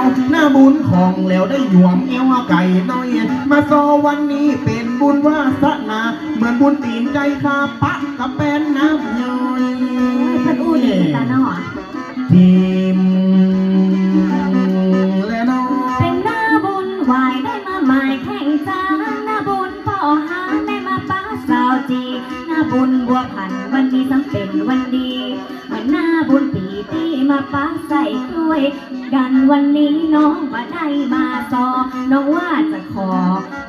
วหน้าบุญของแล้วได้หยวมเอวไก่น้อย มาซอวันนี้เป็นบุญวาสนา เหมือนบุญตีนใจข้าปะกับเป็นน้ำย่อยเพิ่นอู้ดีตาเนาะทีมและน้องเป็นหน้าบุญไหวายได้มาหมายแข่งจานหน้าบุญพ่อหาได้มาป้าสาวจีหน้าบุญบัวพันธุ์วันนี้สังเป็นวันดีเหมือนหน้าบุญปีที่มาป้าใส่กล้วย กันวันนี้น้องมาได้มาซอ น้องว่าจะขอ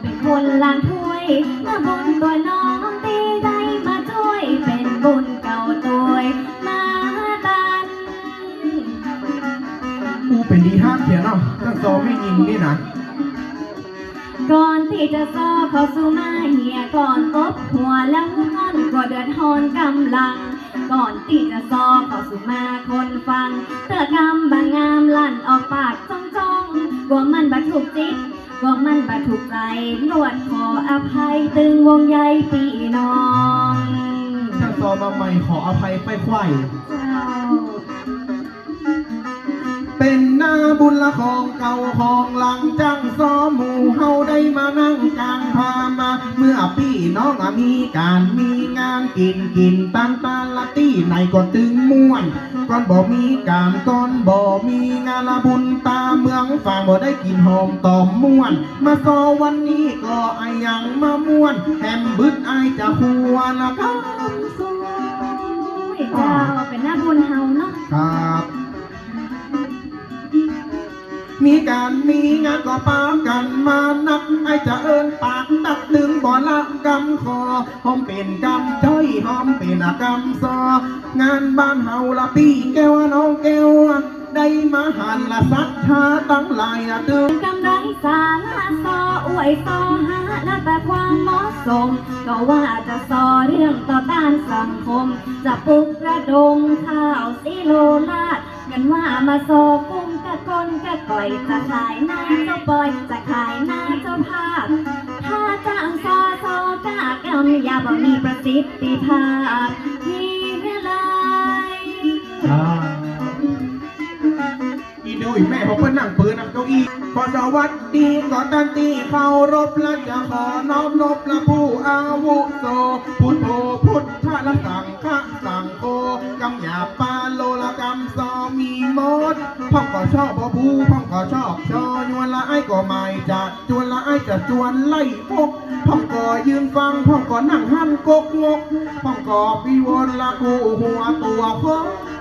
เป็นคนล้างถ้วยหน้าบุญตัวน้องตีได้มาช่วยเป็นบุญเก่าตัวมาตัน กูเป็นดีห้ามเขียนเนาะตั้งซอไม่ยิงนี่นะก่อนที่จะซอเข้าสู่มาเหียก่อนตบหัวแล้วงอนก็เดือดฮอนกำลัง ก่อนที่จะซอเข้าสู่มาคนฟัง นวดขออภัยตึงวงใยพี่น้องตั้งซอมาใหม่ขออภัยไปควายเจ้าเป็นหน้าบุญละของเก่าของหลังจังซ้อหมู่เฮาได้มานั่งกลางพามา เมื่อพี่น้องมีการมีงานกินกินตันตาละตี้ไหนก็ตึงม่วน ก่อนบ่มีการก่อนบ่มีงานละบุญตาเมืองฝั่งบ่ได้กินหอมตอมม่วน มาซอวันนี้ก็ไอยังมาม่วนแฮมบึดไอจะหัวละครับเจ้าเป็นหน้าบุญเฮาเนาะครับมีการมีงานก็ปามกันมานักไอจะเอินปากตักดึงบ่ละกำคอหอมเป็นกำจ้อยหอมเป็นอากำซองานบ้านเฮาละพี่แก้วน้องแก้ว ได้มาหันละสัทธาตั้งหลายละตึงกำไรสาระซออวยซอหาแล้วแต่ความเหมาะสม ก็ว่าจะซอเรื่องต่อต้านสังคม จะปลุกระดมข้าวสิโลลาดกันว่ามาโซกุ้งกะกนกะก่อยจะขายหน้าเจ้าปอยจะขายหน้าเจ้าภาพถ้าจ้างซอซอกะกำยาบ่มีประสิทธิภาพที่เมื่อไร อีดูอีแม่ผมเพิ่นนั่งปืนนั่งเก้าอี้ขอสวัสดีขอตันตีเคารพและจะขอน้อมนบและผู้อาวุโสพุทโธพุทธละสังฆสังโฆกำหยาปาโลละกำซอมีมดพ่องก็ชอบบ่บูพ่องก็ชอบชอยวนละไอ้ก็ไม่จัดจวนละไอ้จะจวนไล่พกพ่องก็ยืนฟังพ่องก็นั่งหันกกงกพ่องก็วิวนละกูหัวตัวโคโอ้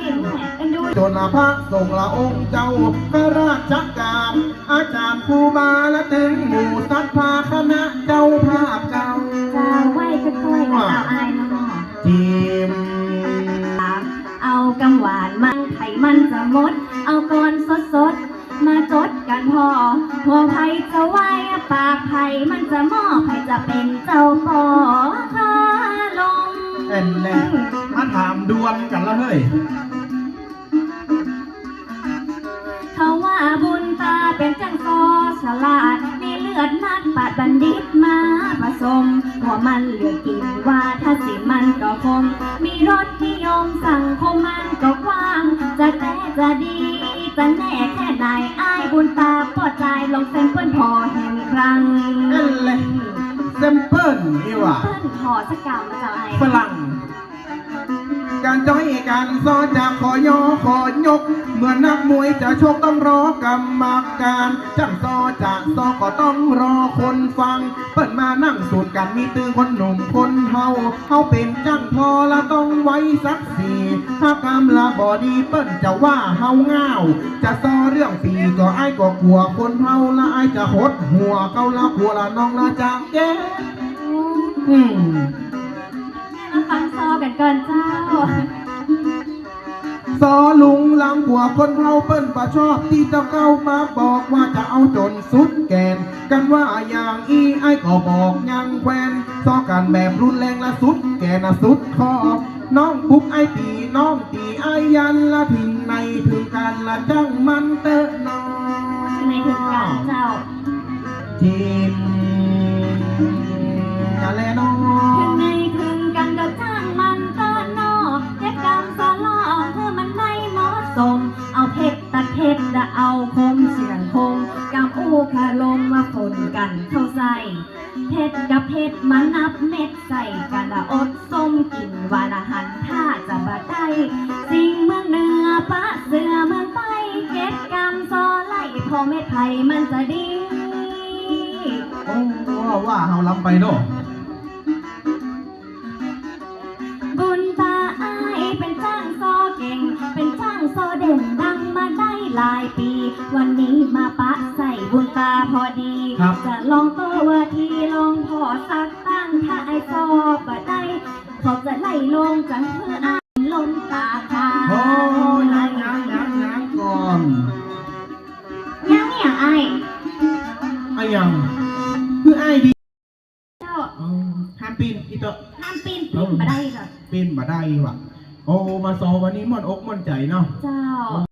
ยแม่เอ็นดูจนละพระทรงละองค์เจ้าพระราชการอาจารย์ครูบาและถึงหมู่สัทธาคณะเจ้าภาพเจ้าจะไหวค่อยๆกับเอาอายเนาะทีมเอากำหวานมันไข่มันจะหมด เอาก่อนสดสดๆมาจดกันพอหัวไผ่จะไหวปากไผ่มันจะหม้อไผ่จะเป็นเจ้าปอ ถามดวลกันละเฮ้ยเขาว่าบุญตาเป็นจังซอฉลาด มีเลือดนักปาดบัณฑิตมาผสม หัวมันเหลือกินว่าถ้าสิมันก็คม มีรสนิยมสังคมมันก็กว้าง จะแต่จะดี จะแน่แค่ไหนอ้ายบุญตาปอดใจลงเส้นเปิ้นพอแห่งครั้งเอ็นเลยเซมเปิลนี่ว่ะเปิ้นพอสกกรรมมาจากไอ้ฝรั่ง การจ้อยการซอจะขอยอขอยก เมื่อนักมวยจะชกต้องรอกรรมการจังซอจะซอก็ต้องรอคนฟัง เปิดมานั่งสูตรกันมีตือคนหนุ่มคนเฮาเฮาเป็นจังพอละต้องไว้สักสี่ถ้ากรรมละบอดีเปิ้นจะว่าเฮาเงาจะซอเรื่องปีก็ไอ้ายก็กลัวคนเฮาละไอ้ายจะหดหัวเกาละหัวละน้องละจากแกอืม มาฟังซอกันก่อนเจ้า ซอลุงหลังหัวคนเฮาเปิ้นประชอบที่เจ้าเข้ามาบอกว่าจะเอาจนสุดแกน กันว่าอย่างอีไอ้ก็บอกยังแควนซอกันแบบรุนแรงละสุดแกนะสุดขอบน้องปุ๊กไอ้ตีน้องตีไอ้ยันละถึงในถึงกันละจังมันเตอะน้อในถึงการเจ้าทีมอะไรน้อถึ คาลงมาฝนกันเข้าใส่เพชรกับเพชรมานับเม็ดใส่กันละอดส้มกินวานหันท่าจะบาได้สิ่งเมืองเหนือปะเสือเมืองใต้เก็บกำซอไล่พอเม็ดไผ่มันจะดี โอ้ว่าเฮาลำไปเนาะ ถ้าไอ้ซอบะได้ขอจะไล่ลงจังเพื่ออ้ายล้นตาคาโอ้ยังยังยังยังก่อนยังเนี่ยไอ้ายไอ้ยังคือไอ้ดีเจ้าอ๋อห้ามปีนอีเตอะห้ามปีนปีนมาได้จ้ะปีนมาได้ว่ะโอ้มาซอวันนี้ม่อนอกม่อนใจเนาะเจ้า